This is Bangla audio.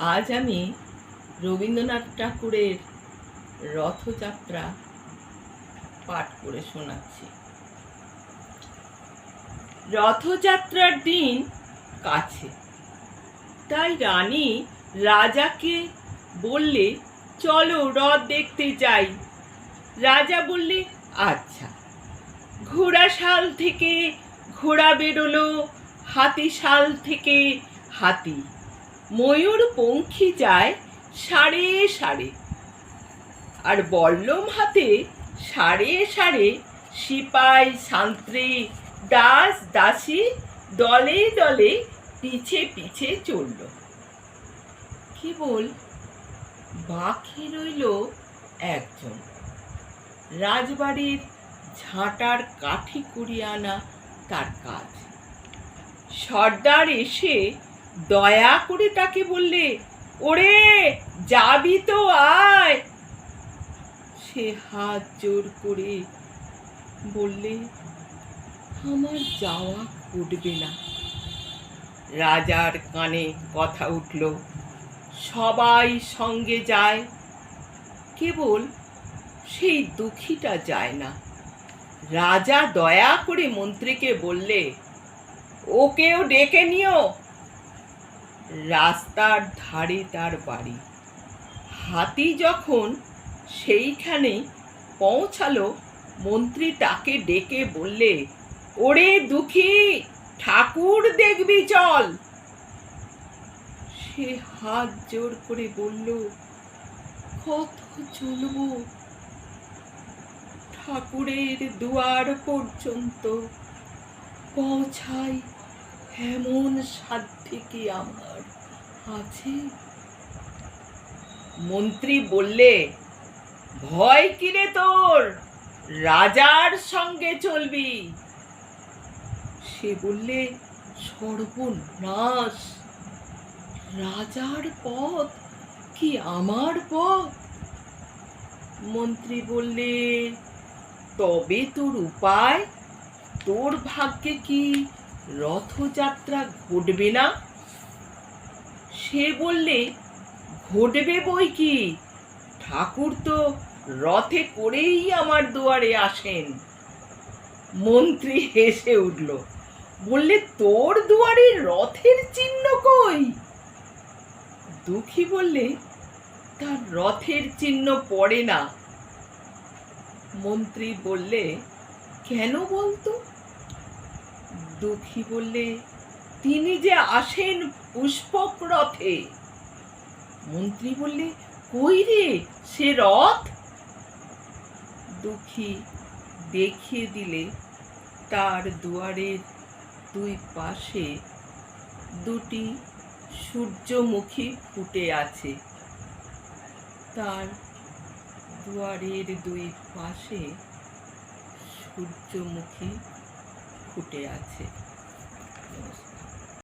আজ আমি রবীন্দ্রনাথ ঠাকুরের রথযাত্রা পাঠ করে শোনাচ্ছি। রথযাত্রার দিন কাছে। তাই রানী রাজাকে বললে, চলো রথ দেখতে যাই। রাজা বললে আচ্ছা। ঘোড়া শাল থেকে ঘোড়া বেরোলো হাতি শাল থেকে হাতি। ময়ূর পঙ্খী যায় সাড়ে সাড়ে আর বল্লম হাতে সাড়ে সাড়ে সিপাই, সান্ত্রী, দাস, দাসী দলে দলে পিছে পিছে চলল। কেবল বাকি রইল একজন। রাজবাড়ির ঝাঁটার কাঠি কুড়িয়ে আনা তার কাজ। সর্দার এসে দয়া করে তাকে বললে, ওরে, যাবি তো আয়। সে হাত জোর করে বললে, আমার যাওয়া উঠবে না। রাজার কানে কথা উঠল, সবাই সঙ্গে যায়। কেবল সেই দুঃখীটা যায় না। রাজা দয়া করে মন্ত্রীকে বললে, ওকেও ডেকে নিও। রাস্তার ধারে তার বাড়ি। হাতি যখন সেইখানে পৌঁছালো, মন্ত্রী তাকে ডেকে বললে, ওরে দুঃখী, ঠাকুর দেখবি চল। সে হাত জোর করে বলল, কত চলবো? ঠাকুরের দুয়ার পর্যন্ত পৌঁছাই এমন সাধ্যে কি আমার আছে? মন্ত্রী বললে, ভয় কিরে তোর? রাজার সঙ্গে চলবি। সে বললে, সর্বনাশ। রাজার পথ কি আমার পথ? মন্ত্রী বললে, তবে তোর উপায়? তোর ভাগ্যে কি রথযাত্রা ঘটবে না? সে বললে, ঘটবে বই কি? ঠাকুর তো রথে করেই আমার দুয়ারে আসেন। মন্ত্রী হেসে উঠল, বললে, তোর দুয়ারে রথের চিহ্ন কই? দুঃখী বললে, তার রথের চিহ্ন পড়ে না। মন্ত্রী বললে, কেন বলতো? দুঃখী বললে, তিনি যে আসেন পুষ্পক রথে মন্ত্রী বললে, কই রে, সে রথ? দুঃখী দেখিয়ে দিলে, তার দুয়ারের দুই পাশে দুটি সূর্যমুখী ফুটে আছে। তার দুয়ারের দুই পাশে সূর্যমুখী ফুটে আছে।